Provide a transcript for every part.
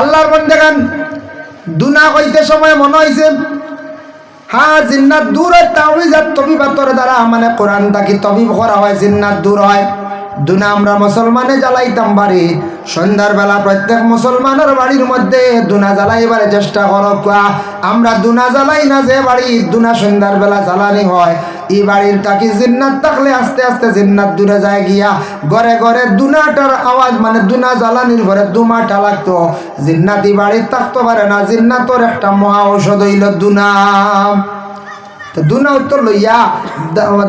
আল্লাহর বন্দেগান দুনা কইতে সময় মনে হয়েছে হ্যাঁ জিন্নাত দূর হয় তাওইজাত তবিবাতর দ্বারা মানে কোরআন তাকে তবিব করা হয়, জিন্নাত দূর হয়। দুনা আমরা মুসলমানে জ্বালাইতাম বাড়ি, সন্ধ্যার বেলা প্রত্যেক মুসলমানের বাড়ির মধ্যে দুনা জ্বালাইবার চেষ্টা করো আমরা দুনা জ্বালাই না যে বাড়ি, দুনা সন্ধ্যার বেলা জ্বালানি হয়। এই বাড়ির তাকি জিন্নাত থাকলে আস্তে আস্তে জিন্নাত দূরে যায় গিয়া ঘরে ঘরে দুনাটার আওয়াজ মানে দুনা জ্বালানির ঘরে দুমাটা লাগতো। জিন্নাত এই বাড়ির থাকতে পারে না, জিন্নাতর একটা মহা ঔষধ হইল দুনা। তো দুনা উত্তর লইয়া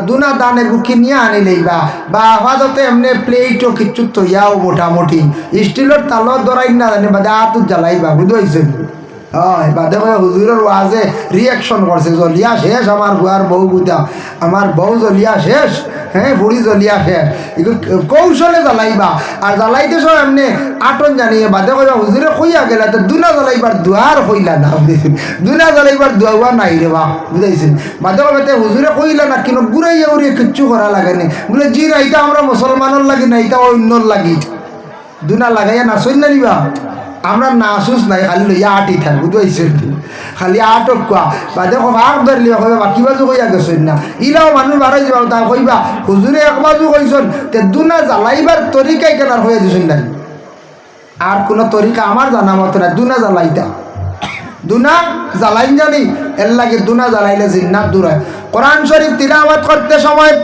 দুনা দানে গুকি নিয়ে আনি লইবা। বা আপাতত এমনি প্লেটও কিচ্ছু তৈয়াও মোটামুটি। স্টিলের তালো দরাই না জানি, বাদে আত জ্বালাইবা, বুঝতে হয় বাদে বাদে হুজুরের ওয়াজে রিয়াকশন করছে জলিয়া শেষ আমার বুয়ার বউ বুতা আমার বউ জলিয়া শেষ হ্যাঁ বুড়ি জলিয়া শেষ। কৌশলে জ্বালাইবা। আর জ্বালাইতে সব এমনি আটন জানিয়ে বাদে কইবা হুজুরে কইয়া গেলা তো দুনা জ্বালাইবার দুয়ার কইলা না। বুঝেছেন দুনা জ্বালাইবার দুয়া নাই রে বা বুঝাইছেন? বাদে কইতে হুজুরে কইলা না কিন্তু গুড়াইয়া উড়িয়ে কিচ্ছু করা লাগে নি। বলে জি না এটা আমরা মুসলমানের লাগি না এটা অন্যর লাগি। দুনা লাগাইয়া না নিবা। আমরা নাচুস নাই, খালি লইয়া আটি থাক বুঝাইছেন খালি আটক কোয়া। বা দেখো ভাগ ধরলি কইবা বাকি বাজু কইয়া গেছেন না। ইলাও মানুষ বাড়াই যাবা তা কইবা, হুজুরে এক বাজু কইছেন তে দুনা জ্বালাইবার তরিকাই কেনার হয়ে দিছেন না আর কোনো তরিকা আমার জানা মতো না দুনা জ্বালাইতা। দুনা জ্বালাইন জানি, এর লাগে দুনা জ্বালাইলে জিন্নাত দূর হয়। কোরআন শরীফ তিলাওয়াত করতে সময়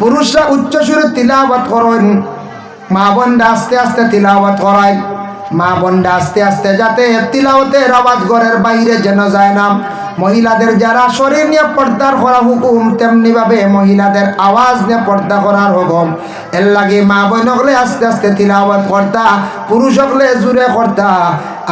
পুরুষরা উচ্চ সুরে তিলাওয়াত করেন, মা বোনরা আস্তে আস্তে তিলাওয়াত করায়। মা বন্ডা আস্তে আস্তে যাতে তিলাওতের আওয়াজ ঘরের বাইরে যেন যায় না। মহিলাদের যারা শরীর নিয়ে পর্দার করা হুকুম, তেমনি ভাবে মহিলাদের আওয়াজ নিয়ে পর্দা করার হুকুম। এর লাগে মা বোন হলে আস্তে আস্তে তিলাওয়াত করতা, পুরুষ হলে জুড়ে করতা।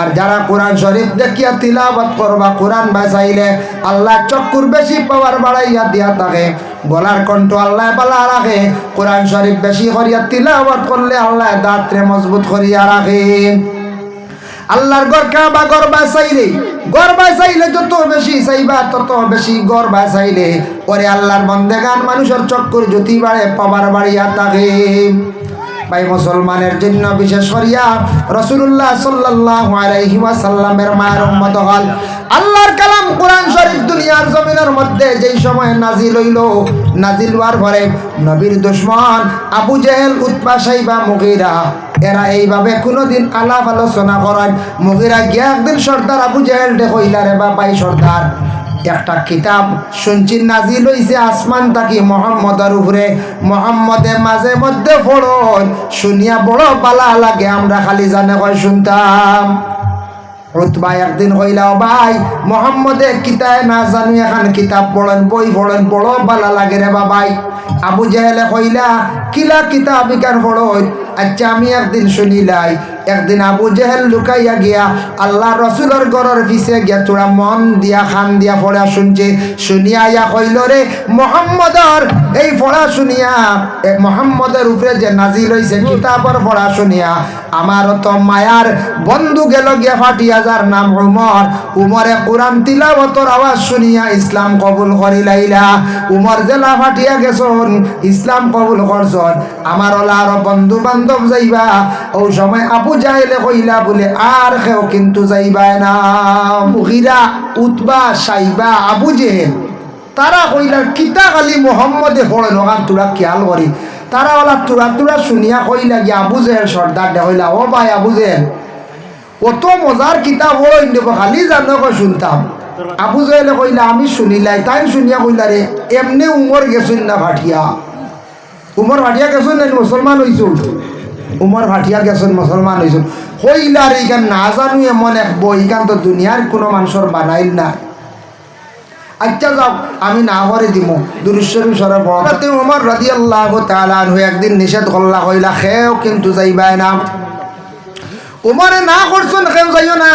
আর যারা কোরআন শরীফ দেখিয়া তিলাওয়াত করবা, কোরআন বাঁচাইলে আল্লাহ চক্কুর বেশি পাওয়ার বাড়াইয়া দিয়া থাকে। গলার কণ্ঠ আল্লাহ পালা রাখে, কোরআন শরীফ বেশি করিয়া তিলাওয়াত করলে আল্লাহ দাঁতরে মজবুত করিয়া রাখে। আল্লাহর গর কাবা গর বাসাইলে গর বাসাইলে যত বেশি চাইবা, তত বেশি গর বাসাইলে। পরে আল্লাহর বন্দেগান মানুষের চক্কর জ্যোতি বাড়ে, পাবার বাড়িয়া থাকে ভাই, মুসলমানের জন্য বিশেষ করিয়া রসুল্লাহ সাল্লাহ আলাইহিমাসাল্লামের মায়ের উম্মত হল। আল্লাহর কালাম কোরআন শরীফ দুনিয়ার জমিনের মধ্যে যেই সময় নাজিল হইল, নাজিল হওয়ার পরে নবীর দুশ্মন আবু জেহেল উৎপা সাইবা মুগিরা, এরা এইভাবে কোনোদিন আলাপ আলোচনা করেন। মুগিরা গিয়া একদিন সর্দার আবু জেহেল ডে কইলা রে সর্দার একটা কিতাব শুনছি নাজিল হইছে আসমান থাকি মোহাম্মদের উপরে। মোহাম্মদে মাঝে মধ্যে ফোড়ন শুনিয়া বড় পালা লাগে, আমরা খালি জানে কয় শুনতাম। উতবা একদিন কইলাও, ভাই মোহাম্মদে কিতায় না জানি, এখন কিতাব পড়েন, বই পড়েন, বড় বালা লাগে রে বাবাই। আবু জাহেলে কইলা, কিলা কিতাব ইকার পড়ন আচ্ছা আমি একদিন শুনিলাই, একদিন আবু জেহেল লুকাইয়া গিয়া আল্লাহ রসুলের গড়ের পিছে গিয়া তোরা মন দিয়া, খান দিয়া পড়া শুনছে শুনিয়া ইয়া কইল, রে মোহাম্মদর, এই পড়া শুনিয়া মোহাম্মদের উপরে যে নাজিল হইছে কিতাবর পড়া শুনিয়া, আমার তো মায়ার বন্ধু গেল গিয়া ফাটিয়া যার নাম উমর, উমরে কোরআন তিলাবতর আওয়াজ শুনিয়া ইসলাম কবুল করিলাইলা, উমর জেলা ফাটিয়া গেছন ইসলাম কবুল করছন আমার ওলা আরও বন্ধু বান্ধব যাইবা ও সময় আবু যাইলে কইলা বলে, আর কেউ কিন্তু যাইবাই না। মুহিরা উতবা, সাইবা, আবু জেহেল, তারা কইলা, কিতা খালি মোহাম্মদে পড়ে নগান তোরা খেয়াল করি? তারা ওলা তোরা তোরা শুনিয়া কইলা গিয়া আবু জেহেল সর্দার কইলা ও ভাই আবু জেহেল কত মজার কিতাব হই দেব খালি জানো শুনতাম। আবু জেহেলে কইলা, আমি শুনিলাই, তাই শুনিয়া কইলা রে, এমনি উমর গেছুন না ভাটিয়া? উমর ভাটিয়া গেছুন না মুসলমান হইছুন? উমর ভাটিয়া গেছুন, মুসলমান হইছুন। কইলা রে ইখান না জানু এমন এক বই তো দুনিয়ার কোনো মানুষের বানাইল না আচ্ছা যাও, আমি না করে দিব দুরুশ্বরী সরে পড়তে উমর রাদি আল্লাহ তালান হয়ে একদিন নিষেধ করলা, কইলা, খেও কিন্তু যাইবাই না। উমরে না করছেন কেউ যাইও না।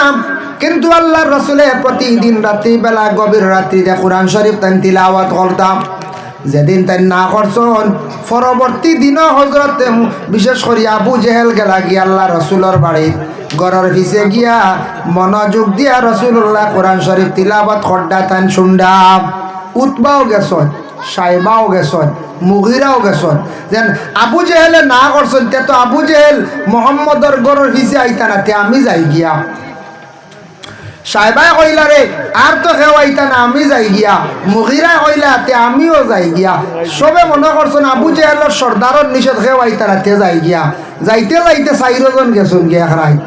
কিন্তু আল্লাহর রসুলে প্রতিদিন রাত্রি বেলা গভীর রাত্রিতে কোরআন শরীফ তাই তিলাওয়াত করতাম। যেদিন তাই না করছেন, পরবর্তী দিনও হজরতে বিশেষ করে আবু জেহেল গেলা গিয়া আল্লাহ রসুলের বাড়ি গড়ের পিছে গিয়া মনোযোগ দিয়া রসুল্লাহ কোরআন শরীফ তিলাওয়াত খড্ডা তান শুন্ডা উৎবাও গেছন, সাইবাও গেছন, মুগিরাও গেছন। যেন আবু জেহেলে না করছেন, তে তো আবু জেহেল মোহাম্মদর গড়ের পিছে আইতা আমি যাই গিয়া। সাহেবাই কইলা, রে, আর তো খেওয়াইতা না, আমি যাই গিয়া। মুগিরা কইলা, তে আমিও যাই গিয়া। সবে মনে করছেন আবু জেহেলের সর্দারর নিষেধ খেওয়াইতা না, তে যাই গিয়া। যাইতে যাইতে চাইরজন গেছুন গিয়া রাইত।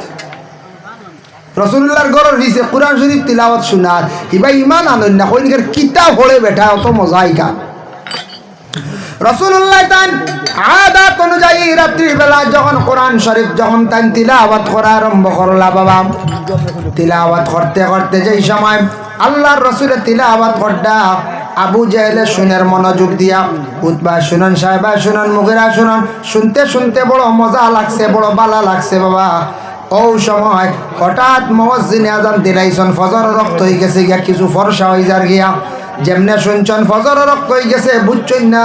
রসুল্লাহর গরর দিছে, কোরআন শরীফ তিলাওয়াত শোনার ইবা ইমান আনন্দ কইনিকের কিতাব পড়ে বেঠা অত মজাই গান রসুল্লাহ তান আদাত অনুযায়ী রাত্রিবেলা যখন কোরআন শরীফ, যখন তান তিলাওয়াত করা আরম্ভ করলা বাবা। করতে করতে যেই সময় আল্লাহর রসুলে আবু জাহেলে মনোযোগ দিয়া উৎবা শুনন, সাহেবা শুনন, মুগেরা শুনন, শুনতে শুনতে বড় মজা লাগছে, বড় বালা লাগছে বাবা। ও সময় হঠাৎ মহজিনে আজান দিলাইছন ফজর রক্ত হয়ে গেছে গিয়া, কিছু ফরসা হয়ে যার গিয়া। যেমনে শুনছন ফজর রক্ত হয়ে গেছে, বুঝছই না,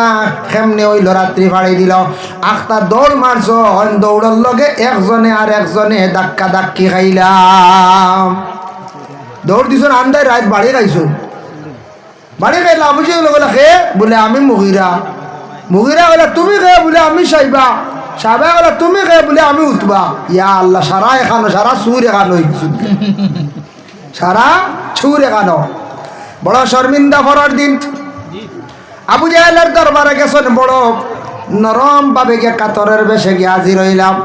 কেমনে ওই রাত্রি ফাড়ি দিল। আখতা দৌড় মারছ দৌড়ের লগে একজনে আর একজনে ধাক্কা ধাক্কি খাইলাম দৌড় দিছন আন্দায় রাত বাড়ি খাইছুন বাড়ি খাইলা, বুঝি বলে খে? বলে, আমি মুগিরা। মুগিরা বলে তুমি খে? বলে, আমি সাইবা। সাহেবা বলে তুমি খে? বলে, আমি উঠবা ইয়া আল্লাহ, সারা এখানো, সারা সুর এখানো সারা ছুর এখানো। বড় শর্মিন্দা ফরার দিন। আবু জাহেলের দরবারে গেছেন বড় নরম ভাবে গিয়ে কাতরের বেশে গিয়ে হাজির হইলাম।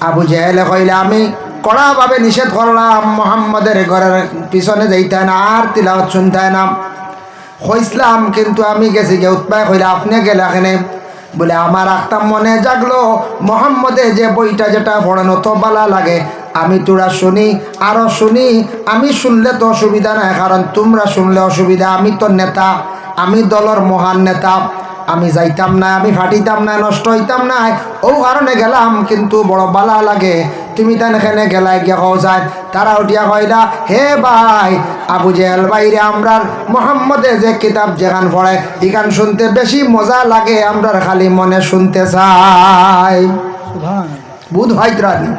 আবু জাহেলে কইলে আমি কড়াভাবে নিষেধ করলাম মোহাম্মদের ঘরের পিছনে যাইতে না আর তিলাওয়াত শুনতে না। কইসলাম কিন্তু আমি গেছি গিয়ে উৎপায় কইলে আপনি গেলে এখানে? বলে আমার একটা মনে জাগলো মোহাম্মদে যে বইটা যেটা পড়ানো তো বালা লাগে আমি তোরা শুনি আরও শুনি। আমি শুনলে তো অসুবিধা নাই কারণ তোমরা শুনলে অসুবিধা। আমি তো নেতা আমি দলের মহান নেতা। আমি যাইতাম না আমি ফাটিতাম না নষ্ট হইতাম না। ও কারণে গেলাম কিন্তু বড় বালা লাগে। তুমি তান এখানে গেলাই গিয়ে কও যায় তারা উঠিয়া কইলা হে ভাই আবু জেহেল বাইরে আমরার মোহাম্মদে যে কিতাব যেখান পড়ে এখান শুনতে বেশি মজা লাগে আমরার খালি মনে শুনতে চাই। বুধ ভাইত্রানি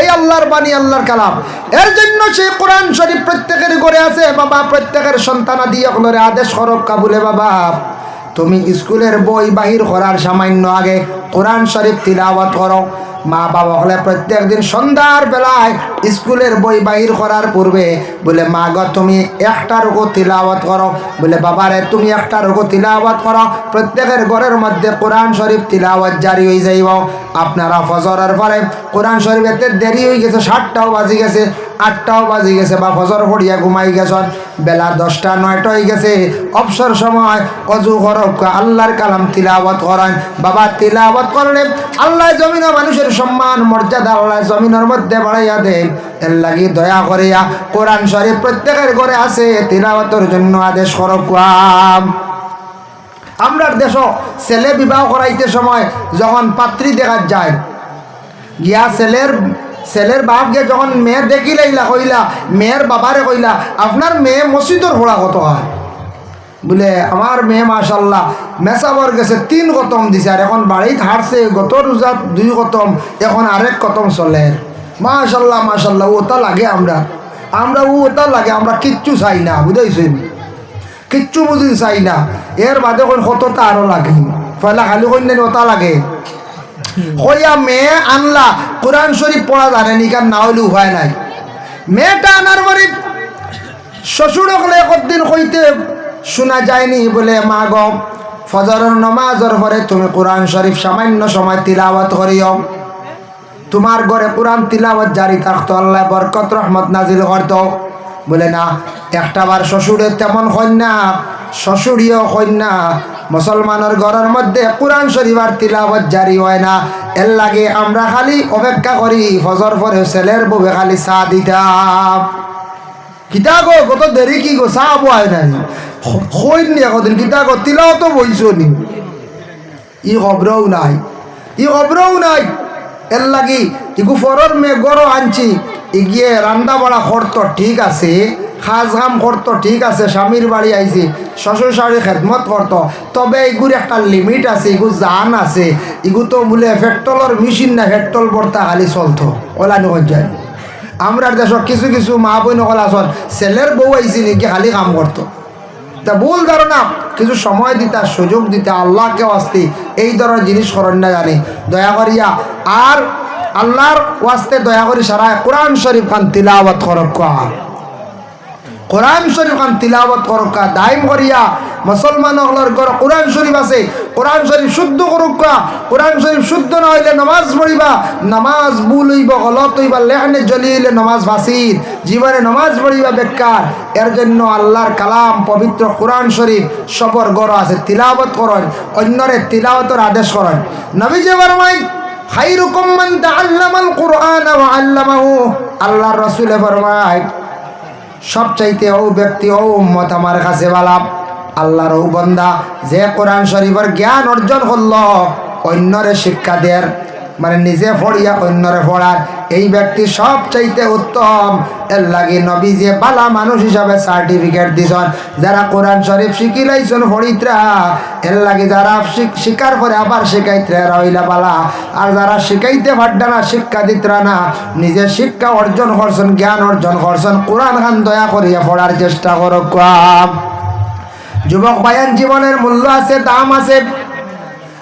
এই আল্লাহর বাণী, আল্লাহর কালাম। এর জন্য সে কোরআন শরীফ প্রত্যেকের ঘরে আছে। বাবা, প্রত্যেকের সন্তানাদি অকলরে আদেশ করক কাবুলে, বাবা। তুমি স্কুলের বই বাহির করার সামান্য আগে কোরআন শরীফ তিলাওয়াত করো। মা বাবা হলে প্রত্যেক দিন সন্ধ্যার বেলায় স্কুলের বই বাহির করার পূর্বে বলে, মা গ, তুমি একটা রোগো তিলাওয়াত করো। বলে, বাবারে, তুমি একটা রোগো তিলাওয়াত করো। প্রত্যেকের ঘরের মধ্যে কোরআন শরীফ তিলাওয়াত জারি হয়ে যাইব। আপনারা ফজরের পরে কোরআন শরীফ এতে দেরি হয়ে গেছে, সাতটাও বাজি গেছে, আটটাও বাজি গেছে, বা ফজর পড়িয়া ঘুমাই গেছেন বেলা দশটা, নয়টা হয়ে গেছে। অবসর সময় অজু করক আল্লাহর কালাম তিলাওয়াত করেন। বাবা, তিলাওয়াত করলে আল্লাহ জমিন মানুষের সম্মান, মর্যাদা আল্লাহ জমিনের মধ্যে বাড়াইয়া দেন। এর লাগি দয়া করিয়া কোরআন শরীফ প্রত্যেকের ঘরে আছে, তিলাওয়াতের জন্য আদেশ করক আমরার দেশ ছেলে বিবাহ করাইতে সময় যখন পাত্রী দেখা যায়, গিয়া ছেলের ছেলের বাপকে যখন মেয়ে দেখিলাইলা, কইলা, মেয়ের বাবারে কইলা, আপনার মেয়ে মসজিদর ভোড়া কত হয়? বলে, আমার মেয়ে মাশাল্লাহ মেসাবর গেছে তিন কতম দিছে, আর এখন বাড়িত হারছে গত রোজাত দুই কতম এখন আরেক কতম চলে। মাশাল্লাহ মাশাল্লাহ ওটা লাগে আমরা। আমরা ও ওটা লাগে, আমরা কিচ্ছু চাই না, বুঝাইছেন? কিচ্ছু বুঝি চাই না। এর বাদে কোন কতটা আরও লাগে। পয়লা খালি কন্যা ওটা লাগে। হইয়া মেয়ে আনলা কোরআন শরীফ পড়া জানে নি কার না হইলে উপায় নাই। মেয়েটা আনার পরে শ্বশুর হলে একদিন হইতে শোনা যায়নি বলে, মা গ ফজরের নমাজের পরে তুমি কোরআন শরীফ সামান্য সময় তিলাওয়াত করিও তোমার ঘরে কোরআন তিলাওয়াত জারি থাকতো, আল্লাহ বরকত রহমত নাজিল করতো বলে, না একটা বার শ্বশুরের তেমন কন্যা শ্বশুরীয় কন্যা। মুসলমানের ঘরের মধ্যে কোরআন শরীফার তিলাবত জারি হয় না। এর লাগে আমরা খালি অপেক্ষা করি, ফজর পরে ছেলের বউে খালি চা দিতাম কিতা গো কত দেরি কি গো, চা বয় নাই। হইন নি একদিন কিতা গো তিলাও তো বইছো নি। ই খবরও নাই। ই খবরও নাই। এর লাগি ইগু ফরর মে গরো আনছি। ইগিয়ে রান্না বাড়া করতো ঠিক আছে, খাজ কাম করতো ঠিক আছে, স্বামীর বাড়ি আইছি, শ্বশুর শাড়ি খেদমত করতো তবে এগুর একটা লিমিট আছে এগু জান আছে। এগু তো বলে পেট্রোলের মেশিন না পেট্রোল বর্তা খালি চলতো। ওলানি যায়। আমরা দেশ কিছু কিছু মা বই নকল আসন ছেলের বউ আইসি নাকি খালি কাম করতো। তা ভুল ধারণা। কিছু সময় দিতা, সুযোগ দিতা, আল্লাহকে আসতে এই ধরনের জিনিস করেন না জানি। দয়া করিয়া, আর আল্লাহর ওয়াস্তে দয়া করি সারা কোরআন শরীফ খান তিলাওয়াত করক কোরআন শরীফ খান তিলাওয়াত করকা দাইম করিয়া মুসলমান হলর ঘর কোরআন শরীফ আছে। কোরআন শরীফ শুদ্ধ করুকা কোরআন শরীফ শুদ্ধ না হইলে নামাজ পড়িবা, নামাজ ভুল হইব, গলত হইবা, লেহানে জ্বলি হইলে নামাজ ফাঁসির জীবনে নামাজ পড়িবা বেকার, এর জন্য আল্লাহর কালাম, পবিত্র কোরআন শরীফ সবর গড় আছে, তিলাওয়াত করেন, অন্যরে তিলাওয়াতের আদেশ করেন। নবী যে ফরমাই খাইরুকুম মান তাআল্লামাল কুরআন ওয়া আল্লামাহু, আল্লাহর রাসূলে ফরমায় সবচাইতে ও ব্যক্তি ও উম্মত আমার কাছে বালাপ আল্লাহর ও বন্দা, যে কোরআন শরীফের জ্ঞান অর্জন করল, অন্যরে শিক্ষা দেয় মানে নিজে ফড়িয়া অন্যরে পড়ার। এই ব্যক্তি সবচাইতে উত্তম। এর লাগে নবী যে বালা মানুষ হিসাবে সার্টিফিকেট দিছন। যারা কোরআন শরীফ শিখি লাইছন ফরিত্রা এর লাগে যারা শিক- শিকার করে আবার শিখাইতে রইলা বালা। আর যারা শিখাইতে পারডা না, শিক্ষা দিতরা না নিজের শিক্ষা অর্জন করছেন, জ্ঞান অর্জন করছেন, কোরআন খান দয়া করিয়া পড়ার চেষ্টা করো যুবক বায়ান জীবনের মূল্য আছে, দাম আছে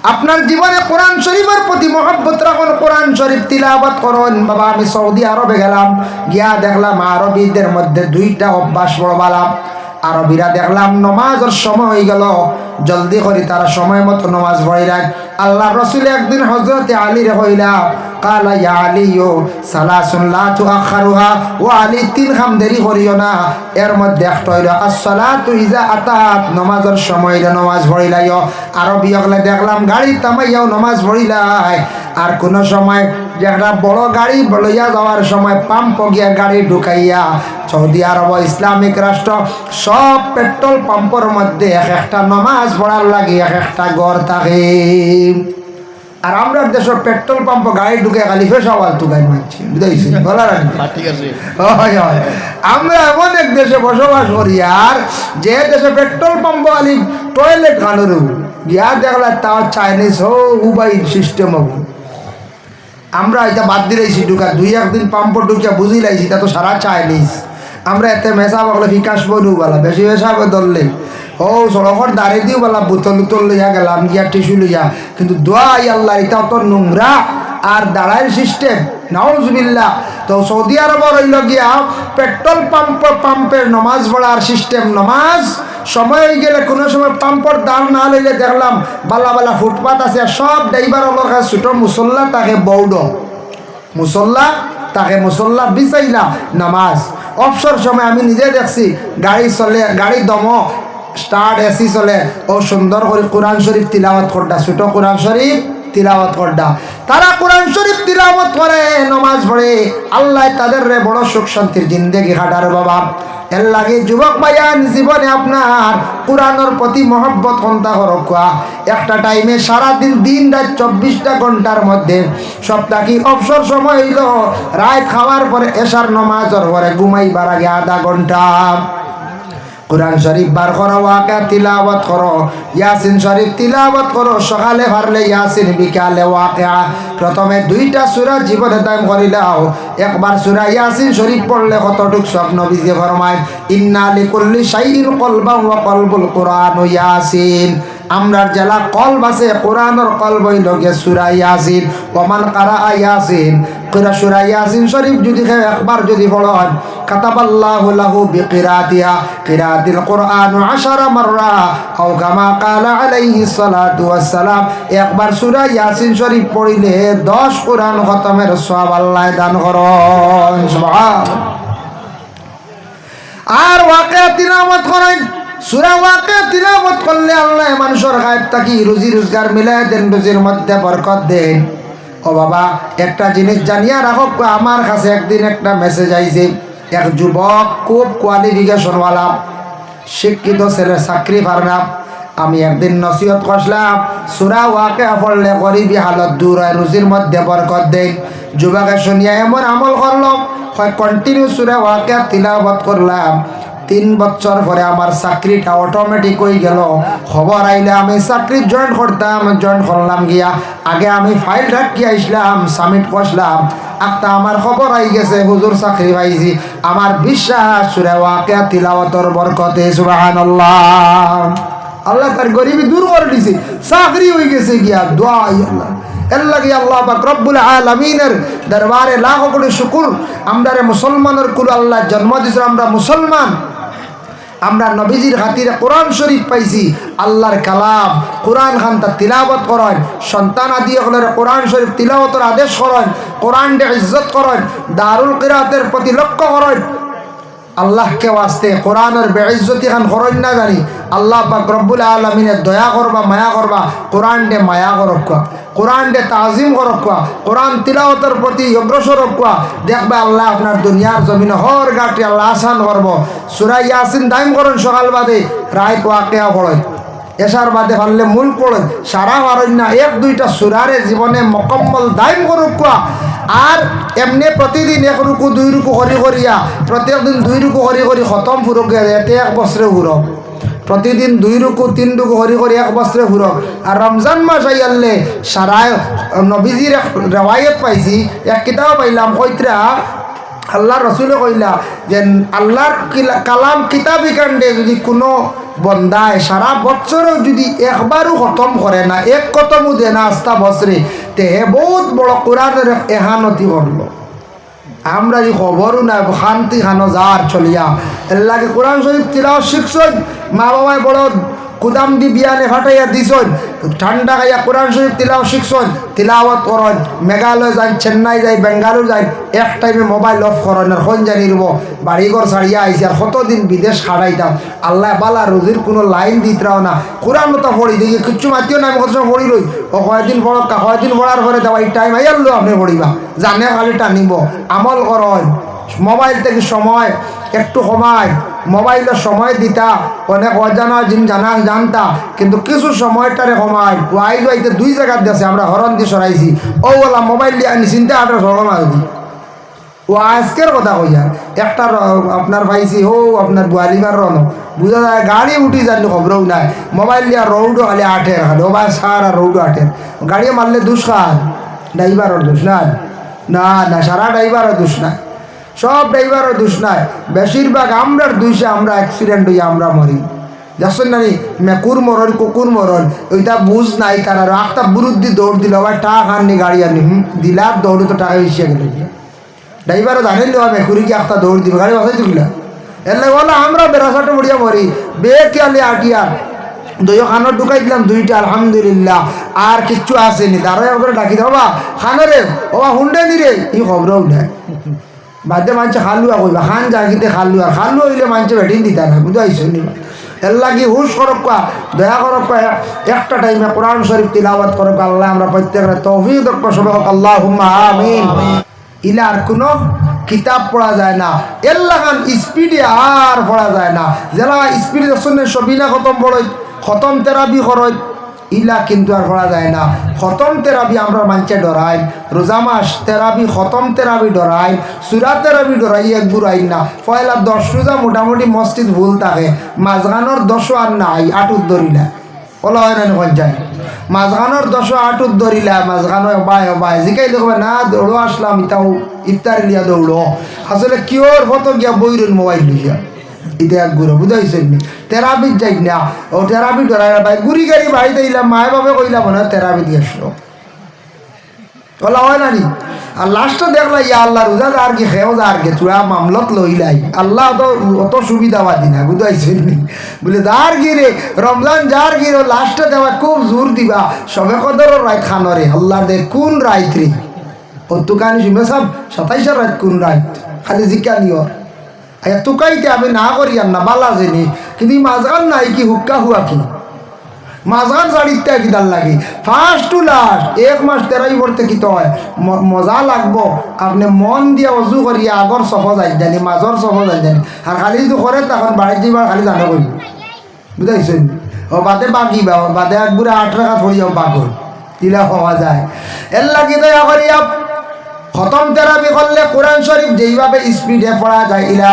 আপনার জীবনে কোরআন শরীফের প্রতি মহব্বত রাখুন, কোরআন শরীফ তিলাবাত করুন। বাবা, আমি সৌদি আরবে গেলাম, গিয়া দেখলাম আরবিদের মধ্যে দুইটা অভ্যাস পড়বালাম আরবিরা দেখলাম নমাজের সময় হয়ে গেল। জলদি করি তারা সময় মতো নমাজ পড়িলেন আল্লাহ রসুল একদিন হজরতে আলী রে হইলা লা আলী, তিন খাম না। ইজা সময় দেখলাম, গাড়ি তামাইয়াও নমাজ পড়িলাই আর কোন সময় যে একটা বড় গাড়ি লইয়া যাওয়ার সময় পাম্প গিয়া গাড়ি ঢুকাইয়া সৌদি আরব ইসলামিক রাষ্ট্র সব পেট্রোল পাম্পের মধ্যে এক একটা নমাজ পড়ার লাগে এক একটা গড় থাকে। আর আমরা দেশের পেট্রোল পাম্প গাড়ি ঢুকে খালি ফেসাওয়াল তুগাই মারছি বুঝাইছি হয়। আমরা এমন এক দেশে বসবাস করি আর যে দেশে পেট্রোল পাম্প আলি টয়লেট খানোর গিয়া দেখলা তাও চাইনিজ হো উবাই সিস্টেম হব। আমরা এটা বাদ দিলাইছি ঢুকা। দুই একদিন পাম্প ঢুকিয়া বুঝি লাইছি তা তো সারা চাইনিজ আমরা এতে মেশা বকলে বিকাশ বনু বলা, বেশি মেশা ধরলে। ও, সড়কর দাঁড়িয়ে দিও বলা বোতল উতল লইয়া গেলাম, গিয়া টিসু লইয়া। কিন্তু দোয়াই আল্লাহ, এটা তো নোংরা। আর দাঁড়াইয়ের সিস্টেম। নাউজবিল্লা তো সৌদি আরব রইল গিয়া পেট্রোল পাম্প, পাম্পের নমাজ পড়ার সিস্টেম। নমাজ সময় হয়ে গেলে কোনো সময় পাম্পর দাম না লইলে দেখলাম বালা বালা ফুটপাত আছে, সব ড্রাইভার ওলোর কাছে ছোটো মুসল্লা তাকে বৌড মুসল্লা তাকে মুসল্লা বিচাইলা নামাজ। অবসর সময় আমি নিজে দেখছি গাড়ি চলে, গাড়ি দম, স্টার্ট এসি চলে। ও সুন্দর করে কোরআন শরীফ তিলাওয়াত করডা ছোট কোরআন শরীফ। তিলাওয়াত করডা। তারা কোরআন শরীফ তিলাওয়াত করে, নমাজ পড়ে। আল্লাহ তাদের রে বড় সুখ শান্তির জিন্দেগি খাটার বাবা। এর লাগে যুবক ভাইয়ান জীবনে আপনার কোরআনের প্রতি মহব্বত কন্তা করকুয়া একটা টাইমে সারাদিন দিন রাত চব্বিশটা ঘণ্টার মধ্যে সপ্তাহ কি অবসর সময় হইল? রায় খাওয়ার পরে এসার নমাজর পরে ঘুমাইবার আগে আধা ঘণ্টা। কোরআন শরীফ বার করো, ওয়াকা তিলাওয়াত করো। ইয়াসিন শরীফ তিলাওয়াত করো, সকালে পারলে ইয়াসিন, বিকালে ওয়াকা প্রথমে দুইটা সুরা জীবনে দান করিলাও একবার সুরা ইয়াসিন শরীফ পড়লে কতটুক স্বপ্ন বিজে ফরমায়? ইন্না লিকুল্লি শাইইন কলবা ওয়া কলবুল কোরআন ইয়াসিন। আমরার জেলা কলব আছে, কোরআনের কলব হইল গিয়ে সূরা ইয়াসিন, ওমান কারা ইয়াসিন কিরা সূরা ইয়াসিন শরীফ যদি একবার যদি পড়ন কাতাবাল্লাহু লাহু বিকিরাতিহা, কিরাতিল কোরআন 10 মাররা, আও কামা ক্বালা আলাইহি সালাতু ওয়াসসালাম, একবার সূরা শরীফ পড়িলে 10 কোরআন খতমের সওয়াব আল্লাহ দান করুন আর ওয়াকিয়া তিলাওয়াত করেন। মিলাই দেন বাবা, একটা জানিয়া কাছে একদিন একটা এক খুব শিক্ষিত ছেলে, চাকরি পারনা আমি একদিন নসিহত করলাম সুরা ওয়াকে পড়লে গরিবি হালত দূর হয়, রুজির মধ্যে বরকত দেন যুবকে শুনিয়া এমন আমল করলাম হয় কন্টিনিউ সুরা ওয়াকে তিলাবত করলাম। তিন বছর পরে আমার চাকরিটা অটোমেটিক হয়ে গেল। খবর আইলে আমি চাকরি জয়েন করতাম জয়েন করলাম গিয়া। আগে আমি ফাইল রাখি আসলাম সাবমিট করলাম একটা আমার খবর আই গেছে হুজুর চাকরি পাইছি। আমার বিশ্বাস, সুরে ওয়াকে তিলাওয়াতর বরকতে সুবহানাল্লাহ। আল্লাহ তার গরিবি দূর করে দিছে। চাকরি হয়ে গেছে গিয়া, দোয়া আল্লাহ। এর আল্লাহ পাক রব্বুল আলমিনের দরবারে লাখ কোটি শুকুর। আমরা মুসলমানের কুল আল্লাহ জন্ম দিয়েছিল আমরা মুসলমান। আমরা নবীজির হাতির কোরআন শরীফ পাইছি, আল্লাহর কালাম, কোরআন খান তার তিলাবত করেন, সন্তান আদি হলের কোরআন শরীফ তিলাবতের আদেশ করেন কোরআন ডে ইজ্জত করেন, দারুল কিরাতের প্রতি লক্ষ্য করেন আল্লাহকে ওয়াস্তে কোরআনের বেইজ্জতি খান খরচ না জানি। আল্লাহ পাক রব্বুল আলমিনে দয়া করবা, মায়া করবা কোরআন ডে মায়া করক্কা কোরআন ডে তাজিম করক্কা কোরআন তিলাওতের প্রতি অগ্রসর রক্কা দেখবা আল্লাহ আপনার দুনিয়ার জমিনে হর গাটি আল্লাহ আসান করব। সুরাই ইয়াসিন দাইম করেন সকাল বাদে রায় কোয়াকে পড়েন এসার বাদে পারলে মূল পড়েন সারা না এক দুইটা সুরারে জীবনে মকম্মল দাইম করুক আর এমনি প্রতিদিন এক রুকু দুই রুকু করি করিয়া প্রত্যেক দিন দুই রুকু করি করি খতম ফুরক এতে এক বছরে ফুরক প্রতিদিন দুই রুকু তিন রুকু হরি করি এক বছরে ফুরক আর রমজান মাস আইয়ালে সারায় নবীজির রেওয়ায়ত পাইছি, এক কিতাব পাইলাম কইত্রা আল্লাহ রসুলে কইলা যে আল্লাহর কিলা- কালাম কিতাবি কাণ্ডে যদি কোনো বন্দায় সারা বছরও যদি একবারও খতম করে না, এক কতমও দে না আস্তা বছরে তে বহুত বড় কোরআনের এহানতি করল আমরা যে খবরও নাই, শান্তি খানো যার চলিয়া। এল্লাকে কোরআন শরীফ তিলাও শিখছই মা বাবায় বড় কুদাম দি বিয়ানে ফাটাইয়া দিছন ঠান্ডা খাইয়া কোরআন শরীফ তিলাও শিখছন, তিলাওয়াত করন, মেঘালয় যাই চেন্নাই যাই বেঙ্গালুরু যাই এক টাইমে মোবাইল অফ করন, আর কোন জানি রব বাড়িঘর ছাড়িয়া আইসি আর কতদিন বিদেশ খাড়াইতাম, আল্লাহ বালা রুজির কোনো লাইন দিতরাও না। কোরআন তো পড়ি, দেখি কিচ্ছু মাতিও না, আমি কত সময় পড়ি রই। ও কয়দিন পড় কয়দিন পড়ার পরে দেওয়া এই টাইম আইয়াল্লো আপনি পড়িবা। জানে খালি টানিব, আমল করন মোবাইল থেকে সময়, একটু সময় মোবাইলের সময় দিতা, অনেক অজানা জিন জানা জানতা, কিন্তু কিছু সময়টারে সময় ওয়াই যাইতে দুই জায়গার দেশে আমরা হরণ দিয়ে সরাইছি। ও বলা মোবাইল দিয়ে আনি চিন্তা আটার সরম আসবি ও আজকের কথা কইয়া একটা আপনার পাইছি হো আপনার বুয়ালিবার রন বুঝা যায় গাড়ি উঠি জানি খবরও নাই। মোবাইল দিয়া রৌডো হলে আঠের খালি ও বা সারা রৌডো আঠের। গাড়ি মারলে দুষ খান ড্রাইভারের দোষ নাই। না না, সারা ড্রাইভারের দোষ নাই। সব ড্রাইভারের দোষ নাই। বেশিরভাগ আমরার দুইশে আমরা অ্যাক্সিডেন্ট হইয়া আমরা মরি। যাচ্ছেন নানি? মেকুর মরণ কুকুর মরণ ওইটা বুঝ নাই তার একটা বুরুদ্দি দৌড় দিল, আবার টাকা আননি গাড়ি আনি হুম দিলার দৌড়ে তো টাকা এসে গেল। ড্রাইভারও দেওয়া মেকুরি কি একটা দৌড় দিবে? গাড়ি বাসাই তুলিলা এর লাগে বলো, আমরা বেড়াসাটে মরিয়া মরি। বে কেয়ালে আটিয়ার দুই খানত ঢুকাই দিলাম দুইটা, আলহামদুলিল্লাহ। আর কিচ্ছু আসেনি। তারাই করে ডাকি দাও বা খানরে ও হুন্ডে নি রে? ই খবরও নাই। বাদে মানছে খালুয়া কইবা খান জাগিতে খালুয়া খালু হইলে মানছে ভেটিন দিতা না বুঝতে নি? এর লাগি হুশ করক দয়া করক একটা টাইমে কোরআন শরীফ তিলাওয়াত করক আল্লাহ, আমরা প্রত্যেকের তৌফিক দক্ষ সবে হোক আল্লাহ আমিন। ইলার কোনো কিতাব পড়া যায় না এল্লাখান স্পিডে আর পড়া যায় না। জেলা স্পিড শুনে সবিনা খতম পড়ই, খতম তেরাবি করই ইলা কিন্তু আর পড়া যায় না। খতম তেরাবি আমরা মানছে ডরাই। রোজা মাস তেরাবি, খতম তেরাবি ডরাই। সুরা তেরাবি ডরাই, এক বুড়াই না পয়লা দশ রোজা মোটামুটি মসজিদ ভুল থাকে। মাঝখানোর দশও আর নাই আটুত ধরিলা ওলা হয় না যায়। মাঝখানোর দশ আটুত ধরিলা মাঝখানো বাই বাই জিকাই দেখবে, না, দৌড়ো আসলাম, ইতাও ইফতার লিয়া দৌড়ো। আসলে কিওর ফটো গিয়া বইরুন মোবাইল লিয়া একগুলো বুঝাইছেন নি? তেরাবিত যাই না, ও ডরাই ভাই, গুড়ি গাড়ি ভাই দিলাম মায় বাবা কইলাম না তেরাবি দিয়ে আসলো। হয় আর লাস্টে ইয়া আল্লাহ রোজা আর কি খেও আর গে চূড়া মামলত লইলাই। আল্লাহ তো, অত না বলে, যার গিরে রমজান যার গিরে লাস্টে দেওয়া খুব জোর দিবা। সবে কদর রায় খানরে আল্লাহ দে কোন রাইত রে? ও তুকানি শুনে সব সাতাইশের কোন রাইত খালি জিকা আয়া তুকাইতে আমি না করি আর না বালা জেনি। কিন্তু মাঝখান নাই কি, হুক্কা হুয়া কি? মাঝখান শাড়িতে কিদার লাগে? ফার্স্ট টু লাস্ট এক মাস তেরাই পড়তে কি হয় মজা লাগবো। আপনি মন দিয়ে অজু করিয়া আগর সফ যাই জানি মাজর সফ যাই জানি আর খালি যদি করে তখন বাড়ি যাবার খালি জানো করি বুঝাইছেন ও বাদে বাকি বাদে একবারে আট টাকা ধরিয়াও পাগল ইলা হওয়া যায় এর লাগি দয়া করিয়া খতম তেরাবি করলে কোরআন শরীফ যেইভাবে স্পিডে পড়া যায় ইলা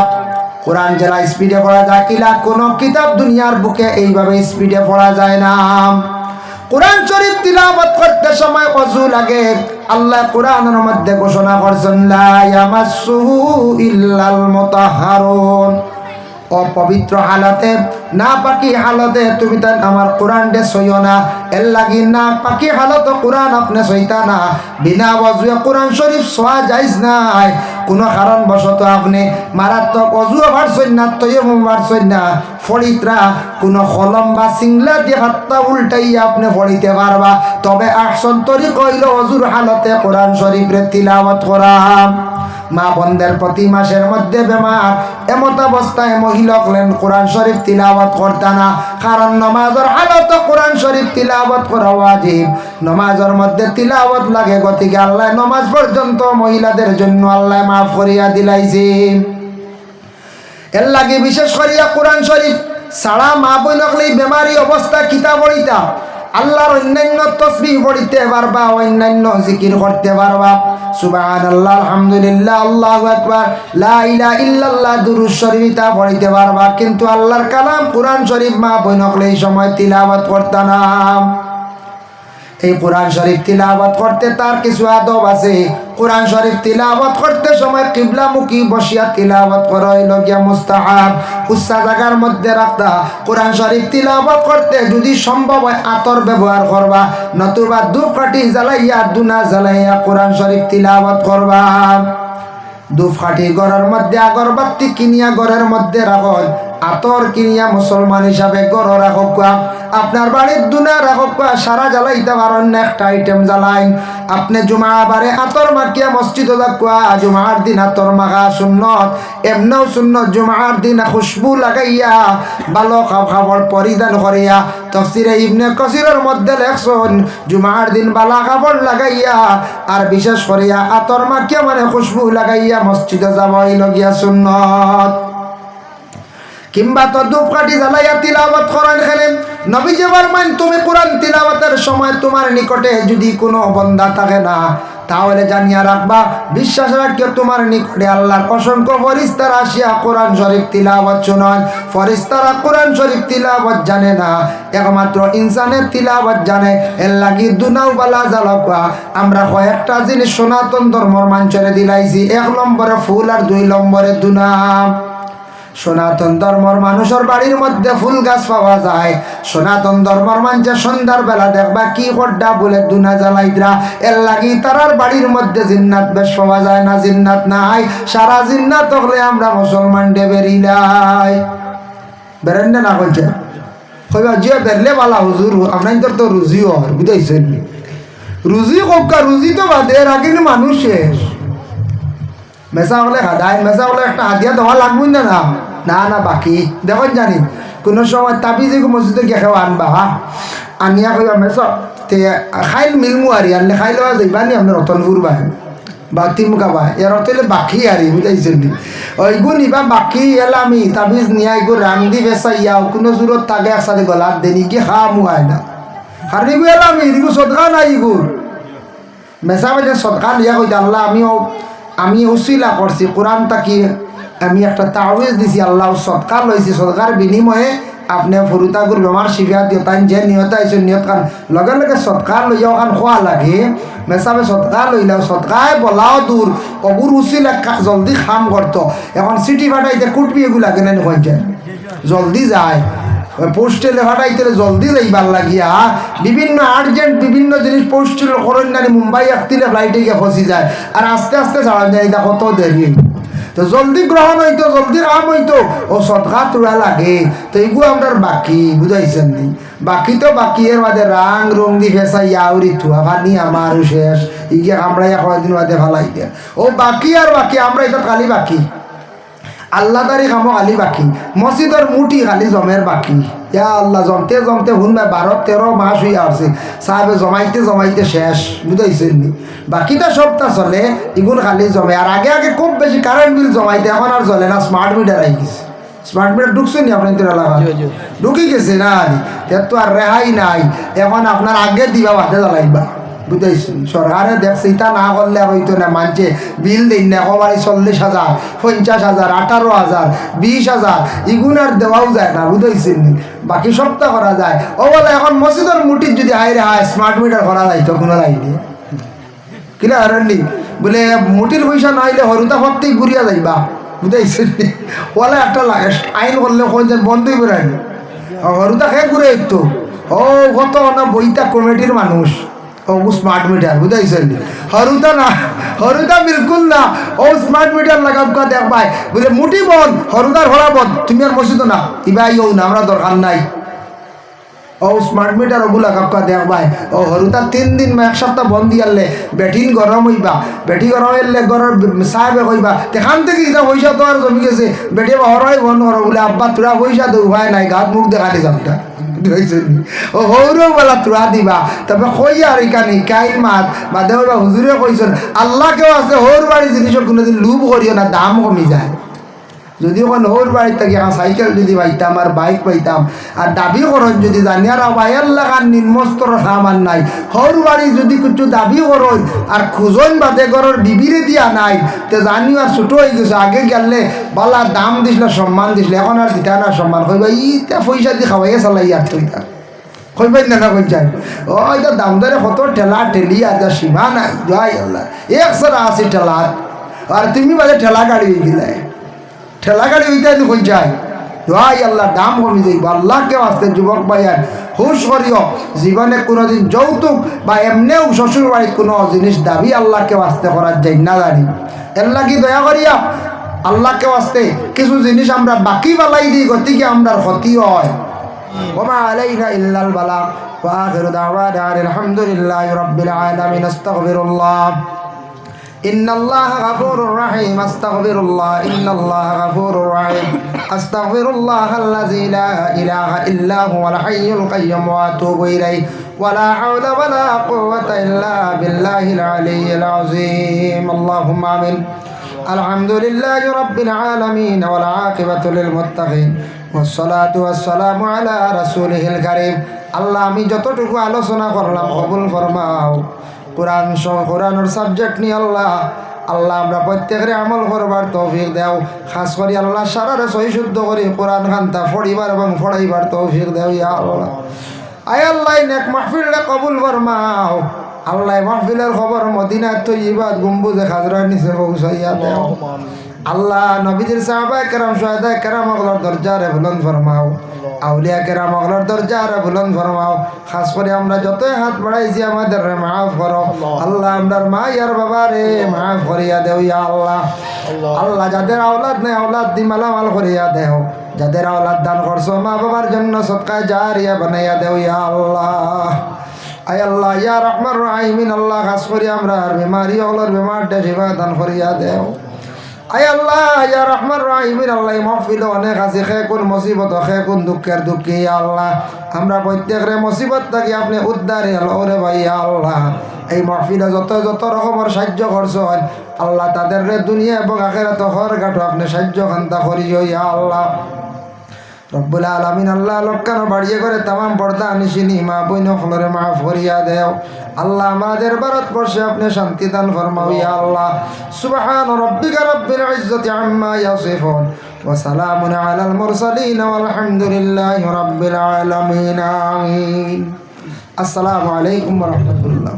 কোরআন যারা স্পিডে পড়া যায় ইলা কোনো কিতাব দুনিয়ার বুকে এইভাবে স্পিডে পড়া যায় না। কোরআন শরীফ তিলাবত করতে সময় অজু লাগে। আল্লাহ কোরআনের মধ্যে ঘোষণা করছেন, লা ইয়ামাসসুহু ইল্লাল মুতাহহারুন অপবিত্র হালতে না পাকি হালতে, তুমি তাই আমার কোরআন ডে সইও না। এর লাগি না পাকি হালত কোরআন আপনি সইতা না। বিনা বজুয়ে কোরআন শরীফ সোয়া যাইস নাই। কোনো কারণবশত আপনি মারাত্মক অজুও ভারছেন না তৈম ভারছেন না ফড়িতরা কোনো কলম বা সিংলা দিয়ে হাতটা উল্টাই আপনি ফড়িতে পারবা। তবে আহসন তরি কইল, অজুর হালতে কোরআন শরীফরে তিলাওয়াত করা। মা বন্ধের প্রতি মাসের মধ্যে বেমার। এমত অবস্থায় মহিলা হলেন কোরআন শরীফ তিলাওয়াত করতে না কারণ নমাজের হালত কোরআন শরীফ তিলাওয়াত করা ওয়াজিব। নমাজের মধ্যে তিলাওয়াত লাগে গতিকে আল্লাহ নমাজ পর্যন্ত মহিলাদের জন্য আল্লাহ মাফ করিয়া দিলাইছে। এর লাগে বিশেষ করিয়া কোরআন শরীফ সারা মা বই নকলেই বেমারি অবস্থা কিতা আল্লাহর অন্যান্য তসবি পড়িতে পারবা, অন্যান্য জিকির করতে পারবা। সুবাহান আল্লাহ আলহামদুলিল্লাহ, আল্লাহ একবার লাইলা ইল্লাল্লাহ, দুরুদ শরীফ পড়িতে পারবা। কিন্তু আল্লাহর কালাম কোরআন শরীফ মা বই নকলে এই সময় তিলাবাত করতাম। এই কোরআন শরীফ তিলাওয়াত করতে তার কিছু আদব আছে। কোরআন শরীফ তিলাওয়াত করতে সময় কিবলামুখী বসিয়া তিলাওয়াত করা হইল গিয়া মুস্তাহাব। উচ্চা জায়গার মধ্যে রাখতা। কোরআন শরীফ তিলাওয়াত করতে যদি সম্ভব হয় আতর ব্যবহার করবা, নতুবা ধূপ কাঠি জ্বালাইয়া, দুনা জ্বালাইয়া কোরআন শরীফ তিলাওয়াত করবা। দুফাটি ঘরের মধ্যে আগরবাতি কিনিয়া ঘরের মধ্যে রাখল। আতর কিনিয়া মুসলমান হিসাবে গড় রাখক আপনার বাড়ির দুনা রাখক সারা জ্বালাইতে পারেন না, একটা আইটেম জ্বালাইন। আপনি জুমা বারে আতর মাখিয়া মসজিদ যাকুয়া জুমার দিন আতর মাখা সুন্নত, এমনও সুন্নত জুমার দিন খুশবু লাগাইয়া ভালো খাবার পরিধান করিয়া। তফসিরে ইবনে কসিরের মধ্যে লেখছন, জুমার দিন বালা কাপড় লাগাইয়া, আর বিশেষ করিয়া আতর মাখিয়া মানে খুশবু লাগাইয়া মসজিদে যাবই লগিয়া সুন্নত। কিংবা তো ধূপ কাঠি জ্বালাইয়া তিলাবত করেন খেলেন নবী যে মান তুমি কোরআন তিলাবতের সময় তোমার নিকটে যদি কোনো বন্ধা থাকে না, তাহলে জানিয়া রাখবা, বিশ্বাস রাখিও তোমার নিকটে আল্লাহর অসংখ্য ফরিস্তার আসিয়া কোরআন শরীফ তিলাবত শোনান ফরিস্তারা কোরআন শরীফ তিলাবত জানে না, একমাত্র ইনসানের তিলাবত জানে। এর লাগি দুনাও বালা জ্বালকা আমরা কয়েকটা জিনিস সনাতন ধর্মর মাঞ্চরে দিলাইছি, এক নম্বরে ফুল আর দুই নম্বরে দুনাম সনাতন ধর্মর মানুষের বাড়ির মধ্যে ফুল গাছ পাওয়া যায়। সনাতন ধর্মর মানুষে সন্ধ্যার বেলা দেখবা কি কড্ডা বলে দুনা জ্বালাইদরা এর লাগি তারার বাড়ির মধ্যে জিন্নাত বেশ পাওয়া যায় না, জিন্নাত নাই। সারা জিন্নাত হলে আমরা মুসলমান ডে বেরিলাই বেরেন না বলছে কইবা, যে বেরলে বালা হুজুর, আপনার তো রুজিও হর বুঝাইছেন রুজি কক্কা রুজি তো বাদে আগে মানুষ শেষ মেসা হলে হাদায় মেসা হলে একটা হাতিয়া দেওয়া লাগবে না না। না না, বাকি। দেখুন জানি, কোনো সময় তাবিজ মসজিদে গিয়ে খেয়ে আনবা, হা? আনিয়া কইবা মেস তে, খাইল মিলমু আরি, আনলে খাই লওয়া যাইবা নি আপনার রতনপুর বাহে? বা তিমকা বাহে। এর অতলে বাকি আরি বুঝাইছেন নি? ওইগু নিবা, বাকি এলা আমি তাবিজ নিয়া এগু দি বেসা ইয়াও কোনো জোরত থাকে একসাথে গলার দেনি কি খা মুয়াই না? হারিগু এলা আমি এদিগু সদকা নাই ইগুর মেসা বাজে সদকা লিয়া কইতে, আল্লাহ, আমিও আমি উসিলা করছি কোরআন তাকি আমি একটা তাওয়েজ দিছি আল্লাহ সৎকার লইছি, সৎকার বিনিময়ে আপনি ফুরুতাগুর বেমার শিফিয়া দিও তাই যে নিয়ত আইসো নিয়ত খান লগে লগে সৎকার লইয়া ওখান খোয়া লাগে মেসাবে সৎকার লইলাও, সৎকায় বলাও দূর অগুর উচিলা জলদি খাম করতো এখন সিটি ফাটাইতে কুটবি এগুলো এগুলা কেন হয়ে জলদি যায়। পোস্টেলে ফাটাইতে জলদি যাইবার লাগিয়া, বিভিন্ন আর্জেন্ট বিভিন্ন জিনিস পোস্টেল করেন মুম্বাই আসতিলে ফ্লাইটে গিয়ে ফসি যায়। আর আস্তে আস্তে ছাড়া যায় এটা কত দেরি তো জলদি গ্রহণ হইতো, জলদি কাম হইতো। ও সৎকা তোরা লাগে। তো এইগুলো আপনার বাকি, বুঝাইছেন নি? বাকি তো বাকি, এর বাদে রাং রং দি ফেসা ইয়াউরি থুয়া ভানি আমার শেষ। ইগে আমরা কয়েকদিন বাদে ফালাই দিয়ে ও বাকি আর বাকি, আমরা এটা খালি বাকি। আল্লাহ তারি খামো খালি বাকি। মসজিদর মুটি খালি জমের বাকি। ইয়া আল্লাহ জমতে জমতে শুনবাই বারো তেরো মাস হইয়া আছে সাহেবে জমাইতে জমাইতে শেষ বুঝাইছেন নি? বাকিটা সপ্তাহ চলে ইগুন খালি জমে। আর আগে আগে খুব বেশি কারেন্ট বিল জমাইতে এখন আর চলে না স্মার্ট মিটার আই গেছে। স্মার্ট মিটার ঢুকছে নি আপনার তোর ঢুকি গেছে না তো আর রেহাই নাই। এখন আপনার আগে দিবা বাদে জ্বালাইবা। বুঝাইছেন সরকারে দেখছে ইটা না করলে হইতো না, মানছে। বিল দিন না কমারি চল্লিশ হাজার, পঞ্চাশ হাজার, আঠারো হাজার, বিশ হাজার ইগুন আর দেওয়াও যায় না, বুঝাইছেন বাকি সপ্তাহ করা যায়। ও বলে, এখন মসজিদের মুটির যদি হাইরে হয় স্মার্ট মিটার করা যায় তো কোনো লাইনে কিনা হারেননি বলে মুটির পয়সা না হইলে হরুতা হপ্তেই ঘুরিয়া যাইবা, বুঝাইছেন ওলা একটা লাগে আইন করলে কোন যেন বন্ধই বেড়ায় হরুদা খেয়ে ঘুরে তো ও কত না বইটা কমিটির মানুষ। ও স্মার্ট মিটার বুঝাইছেন হরুদা না হরুদা বিলকুল না ও স্মার্ট মিটার লাগাব কা দেখ ভাই বুঝলে মুটি বন হরুদার হরা বন তুমি আর মসজিদ না ইবা ইও না আমরা দরকার নাই ও স্মার্ট মিটার ওগুলা কাকা দেখ ও হরুতা তিন দিন বা এক সপ্তাহ বন্ধ দিয়ালে বেটিন গরম হইবা। বেটি গরম হইলে গরম সাহেবে কইবা তেখান থেকে কিতা পয়সা তো আর জমি গেছে। বেটি হরাই বন্ধ করো বলে আব্বা তোরা পয়সা তো উপায় নাই, গাত মুখ দেখা দি যামটা ও হৌর বলা তোরা দিবা। তবে কই আর ইকানি কাইন মাত বা দেওয়া হুজুরে কইছেন আল্লাহ কেউ আছে হৌর বাড়ি জিনিসের কোনোদিন লুভ করিও না, দাম কমি যায়। যদি ওখান ওর বাড়ির থেকে, এখন সাইকেল যদি পাইতাম আর বাইক পাইতাম। আর দাবি করেন যদি জানি আর বাইর লাগার নিম্নস্তর সামান নাই। হর বাড়ি যদি কিছু দাবি করেন আর খুঁজন বাদে ঘরের বিবিরে দিয়া নাই, তে জানি আর ছোট হয়ে গেছে। আগে গেলে বালা দাম দিছিল সম্মান দিছিল, এখন আর দিতা না সম্মান কইবা ইটা পয়সা দিয়ে খাওয়াইয়া চালাই আর তুইতা কইবাই না না কই যায়। ও এটা দাম দরে কত ঠেলা ঠেলি আর যা সীমা নাই। জয় আল্লাহ সারা আছে ঠেলা আর তুমি বাজে ঠেলা গাড়ি গেলে ঠেলা গাড়ি ওইটাই কই যায় দোয়াই আল্লাহ দাম কমি যাইব আল্লাহকে আসতে যুবক ভাইয়ার হুশ করিও জীবনে কোনোদিন যৌতুক বা এমনিও শ্বশুর বাড়ির কোনো জিনিস দাবি আল্লাহকে আসতে করার যাই না জানি এর লাগি দয়া করিয়া আল্লাহকে আসতে কিছু জিনিস আমরা বাকি বালাই দিই গতিকে আমরা ক্ষতি হয় وما علينا إلا البلاغ وآخر دعوانا أن الحمد لله رب العالمين استغفر الله إن الله غفور رحيم أستغفر الله إن الله غفور رحيم أستغفر الله الذي لا إله إلا هو الحي القيوم وأتوب إليه ولا حول ولا قوة إلا بالله العلي العظيم اللهم آمين الحمد لله رب العالمين والعاقبة للمتقين والصلاة والسلام على رسوله الكريم আল্লাহ আমি যতটুকু আলোচনা করলাম কবুল ফরমাও কোরআন কোরআনের সাবজেক্ট নিয়ে আল্লাহ আল্লাহ আমরা প্রত্যেকের আমল করবার তৌফিক দেও। খাস করি আল্লাহ, সারারে সহি শুদ্ধ করি, কোরআন খান্তা ফড়িবার এবং ফড়াইবার তৌফিক দেও ইয়া আল্লাহ। আয় আল্লাহ, নেক মাহফিলটা কবুল ফরমাও। আল্লাহ মাহফিলের খবর মদিনা তৈবাদ গুম্বুজে খাজরার নিচে পৌঁছাইয়া দেও। আল্লাহ নবীদের সাহাবা কেরাম সোহাদা কেরাম অগলার দরজারে বুলন ফরমাও। আউলিয়া কেরাম অগলার দরজারে বুলন ফরমাও। খাস করে আমরা যতই হাত বাড়াইছি আমাদের রে মাফ করো। আল্লাহ। আমরার মা ইয়ার বাবা রে মাফ করিয়া দেও ইয়া আল্লাহ। আল্লাহ। যাদের আওলাদ নেই আওলাদ দি মালামাল করিয়া দেও। যাদের আওলাদ দান করছ মা বাবার জন্য সৎকায় জারিয়া বানাইয়া দেও ইয়া আল্লাহ। আয় আল্লাহ ইয়া রহমান রাহিমিন আল্লাহ খাস করি আমরা আর বেমারি অগলার বেমারটা সেবা দান করিয়া দেও। আল্লাহ আল্লাহ অনেক খে কোন কোন দুঃখে, ইয়া আল্লাহ। আমরা থাকি, আপনি ভাই আল্লাহ। এই যত যত সাহায্য আল্লাহ তাদের রে দুনিয়া এবং তো হর গাঠো আপনি সাহায্য খান্তা করি আল্লাহ। রব্বুল আলমিন আল্লাহ লক্কানো বাড়িয়ে করে তামাম পর্দা আনিসিনি মা বইন ফলরে মা ফরিয়া দেও। আল্লাহ আমাদের ভারতবর্ষে আপনি শান্তি দান ফরমাও, ইয়া আল্লাহ। সুবহান রব্বিকা রব্বিল ইজ্জতি আম্মা ইয়াসিফুন। ওয়া সালামুন আলাল মুরসালিন, ওয়ালহামদুলিল্লাহি রাব্বিল আলামিন, আমিন। আসসালামু আলাইকুম ওয়া রাহমাতুল্লাহ।